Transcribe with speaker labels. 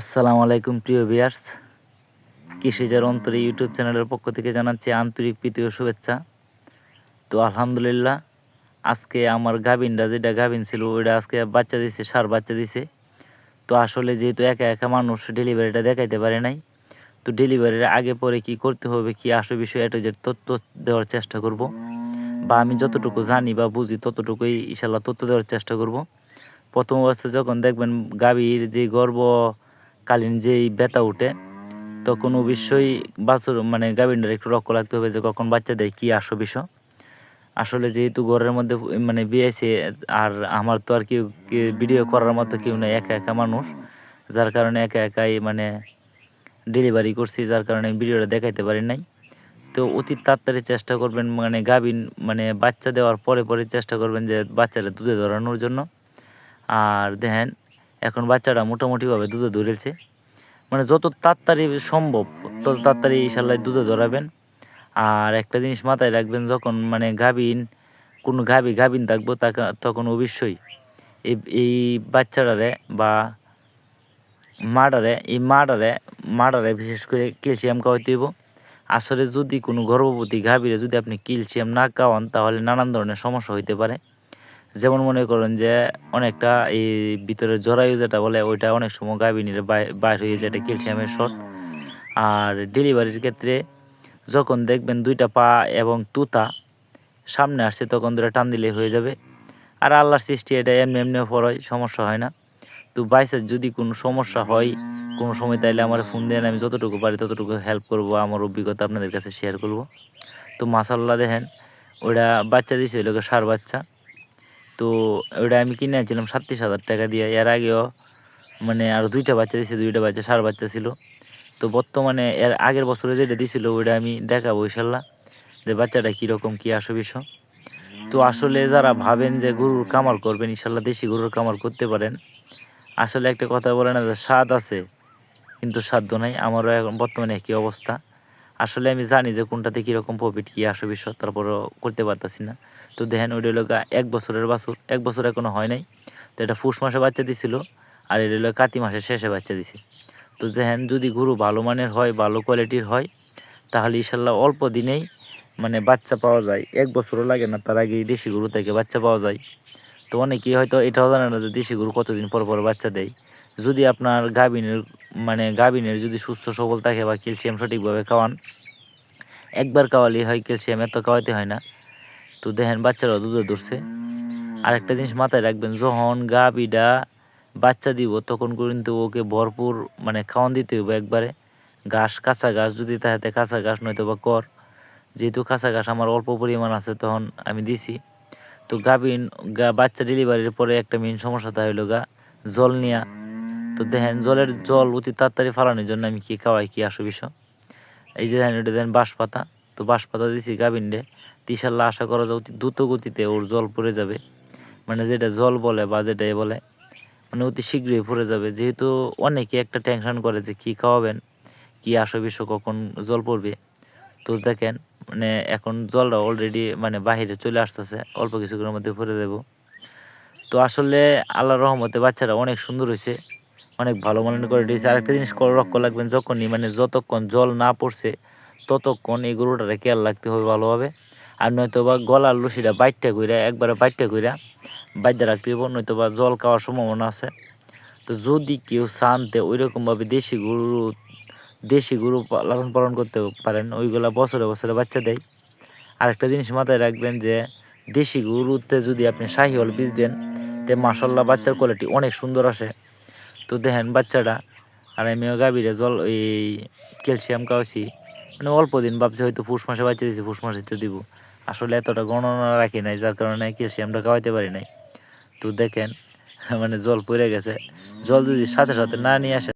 Speaker 1: আসসালামু আলাইকুম, প্রিয় ভিয়ার্স কৃষিজার অন্তরে ইউটিউব চ্যানেলের পক্ষ থেকে জানাচ্ছি আন্তরিক প্রীতি ও শুভেচ্ছা। তো আলহামদুলিল্লাহ, আজকে আমার গাভিনটা যেটা গাভিন ছিল, ওইটা আজকে বাচ্চা দিছে, সার বাচ্চা দিছে। তো আসলে যেহেতু একা একা মানুষ, ডেলিভারিটা দেখাইতে পারে নাই। তো ডেলিভারির আগে পরে কি করতে হবে, কি আসল বিষয়ে এটা যে তথ্য দেওয়ার চেষ্টা করব। বা আমি যতটুকু জানি বা বুঝি ততটুকুই ইশাল্লাহ তথ্য দেওয়ার চেষ্টা করব। প্রথম অবস্থায় যখন দেখবেন গাভীর যে গর্ভকালীন যেই ব্যথা উঠে, তখন অবশ্যই বাছুর মানে গাভীরটার একটু লক্ষ্য রাখতে হবে যে কখন বাচ্চা দেয় কী আসো বিষয় আসলে যেহেতু ঘরের মধ্যে মানে বিয়েছে আর আমার তো আর কেউ ভিডিও করার মতো কেউ নেই, একা একা মানুষ। যার কারণে একা একাই মানে ডেলিভারি করছি, যার কারণে ভিডিওটা দেখাইতে পারি নাই। তো অতি তাড়াতাড়ি চেষ্টা করবেন মানে গাভিন মানে বাচ্চা দেওয়ার পরে পরে চেষ্টা করবেন যে বাচ্চাটা দুধে ধরানোর জন্য। আর দেখেন এখন বাচ্চাটা মোটামুটিভাবে দুধে ধরেছে। মানে যত তাড়াতাড়ি সম্ভব, তত তাড়াতাড়ি ইনশাল্লাহ দুধে ধরাবেন। আর একটা জিনিস মাথায় রাখবেন, যখন মানে গাভিন, কোনো গাভি গাভিন থাকব, তাকে তখন অবশ্যই এই এই বাচ্চাটারে বা মাডারে, এই মাডারে মাডারে বিশেষ করে ক্যালসিয়াম খাওয়াইতে হইব। আসলে যদি কোনো গর্ভবতী গাভীরে যদি আপনি ক্যালসিয়াম না খাওয়ান, তাহলে নানান ধরনের সমস্যা হইতে পারে। যেমন মনে করেন যে অনেকটা এই ভিতরে জরায়ু যেটা বলে, ওইটা অনেক সময় গাভিনীর বাইর হয়ে যায়, এটা ক্যালসিয়ামের শর্ট আর ডেলিভারির ক্ষেত্রে যখন দেখবেন দুইটা পা এবং তুতা সামনে আসছে, তখন দুটা টান দিলে হয়ে যাবে। আর আল্লাহর সৃষ্টি এটা এমনি এমনি হয় সমস্যা হয় না। তো বাইসের যদি কোনো সমস্যা হয়, কোনো সময় তাইলে আমার ফোন দেন, আমি যতটুকু পারি ততটুকু হেল্প করব, আমার অভিজ্ঞতা আপনাদের কাছে শেয়ার করব। তো মাসাল্লাহ দেখেন, ওইটা বাচ্চা দিয়েছে লোকের সার বাচ্চা। তো ওইটা আমি কিনে আনছিলাম সাতত্রিশ হাজার টাকা দিয়ে। এর আগেও মানে আরও দুইটা বাচ্চা দিয়েছে দুইটা বাচ্চা, সার বাচ্চা ছিল। তো বর্তমানে এর আগের বছরে যেটা দিছিল, ওইটা আমি দেখাবো ইনশাল্লাহ যে বাচ্চাটা কীরকম, কী আসো বিষয় তো আসলে যারা ভাবেন যে গরুর কামাল করবেন, ইনশাল্লাহ দেশি গরুর কামাল করতে পারেন। আসলে একটা কথা বলে না যে স্বাদ আছে, কিন্তু সাধ্য নাই। আমারও এখন বর্তমানে একই অবস্থা। আসলে আমি জানি যে কোনটাতে কীরকম প্রফিট কী আসো বিষয়, তারপরও করতে পারতাছি না। তো দেখেন, ওইটা হলো এক বছরের বাছুর, এক বছর এখনও হয় নাই। তো এটা ফুস মাসে বাচ্চা দিছিল, আর এটা হলো কাতি মাসের শেষে বাচ্চা দিছে। তো দেখেন, যদি গরু ভালো মানের হয়, ভালো কোয়ালিটির হয়, তাহলে ইনশাল্লাহ অল্প দিনেই মানে বাচ্চা পাওয়া যায়। এক বছরও লাগে না, তার আগেই দেশি গরু থেকে বাচ্চা পাওয়া যায়। তো অনেকেই হয়তো এটাও জানে না যে দেশি গরু কতদিন পর পর বাচ্চা দেয়। যদি আপনার গাভিনের মানে গাভিনের যদি সুস্থ সবল থাকে বা ক্যালসিয়াম সঠিকভাবে খাওয়ান, একবার খাওয়ালেই হয় ক্যালসিয়াম, এত খাওয়াইতে হয় না। তো দেখেন, বাচ্চারাও দুধে ধরছে। আরেকটা জিনিস মাথায় রাখবেন, যখন গাভিটা বাচ্চা দিব, তখন কিন্তু ওকে ভরপুর মানে খাওয়ান দিতে হইব একবারে। ঘাস, কাঁচা ঘাস, যদি তাহাতে কাঁচা ঘাস নয়তো বা কর। যেহেতু কাঁচা ঘাস আমার অল্প পরিমাণ আছে, তখন আমি দিছি। তো গাভিন বাচ্চা ডেলিভারির পরে একটা মেন সমস্যা তা হইল গা, জল নিয়া। তো দেখেন, জলের জল অতি তাড়াতাড়ি ফালানোর জন্য আমি কী খাওয়াই, কী আসো বিষয়? এই যে দেখেন, এটা দেন বাঁশ পাতা তো বাঁশ পাতা দিছি গাভিনডে তিসাল্লা আশা করা যায় অতি দ্রুত গতিতে ওর জল পড়ে যাবে। মানে যেটা জল বলে বা যেটা এ বলে মানে অতি শীঘ্রই পড়ে যাবে। যেহেতু অনেকে একটা টেনশন করে যে কী খাওয়াবেন, কী আসো বিষয়, কখন জল পড়বে। তো দেখেন মানে এখন জলটা অলরেডি মানে বাহিরে চলে আসতেছে, অল্প কিছুক্ষণের মধ্যে ভরে দেব। তো আসলে আল্লাহ রহমতে বাচ্চারা অনেক সুন্দর হয়েছে। অনেক ভালো মনে করে দিয়েছে। আরেকটা জিনিস লক্ষ্য রাখবেন, যখনই মানে যতক্ষণ জল না পড়ছে, ততক্ষণ এই গরুটারে কেয়ার রাখতে হবে ভালোভাবে। আর নয়তো বা গলার লুসিটা বাইটটা কইরা, একবারে বাইটটা কইরা বাইটটা রাখতে হবে নয়তো বা জল খাওয়ার সম্ভাবনা আছে। তো যদি কেউ শান্তে ওইরকমভাবে দেশি গরু দেশি গরু লালন পালন করতে পারেন, ওইগুলা বছরে বছরে বাচ্চা দেয়। আরেকটা জিনিস মাথায় রাখবেন যে, দেশি গরুতে যদি আপনি শাহিওয়াল বীজ দেন, তে মাসাল্লাহ বাচ্চার কোয়ালিটি অনেক সুন্দর আসে। তো দেখেন বাচ্চাটা আর আমিও গাভীরে জল, এই ক্যালসিয়াম খাওয়াছি মানে অল্প দিন ভাবছি হয়তো ফুস মাসে বাচ্চা দিয়েছি ফুস মাসে তো দিব। আসলে এতটা গণনা রাখি নাই, যার কারণে ক্যালসিয়ামটা খাওয়াইতে পারি নাই। তো দেখেন মানে জল পড়ে গেছে। জল যদি সাথে সাথে না নিয়ে আসে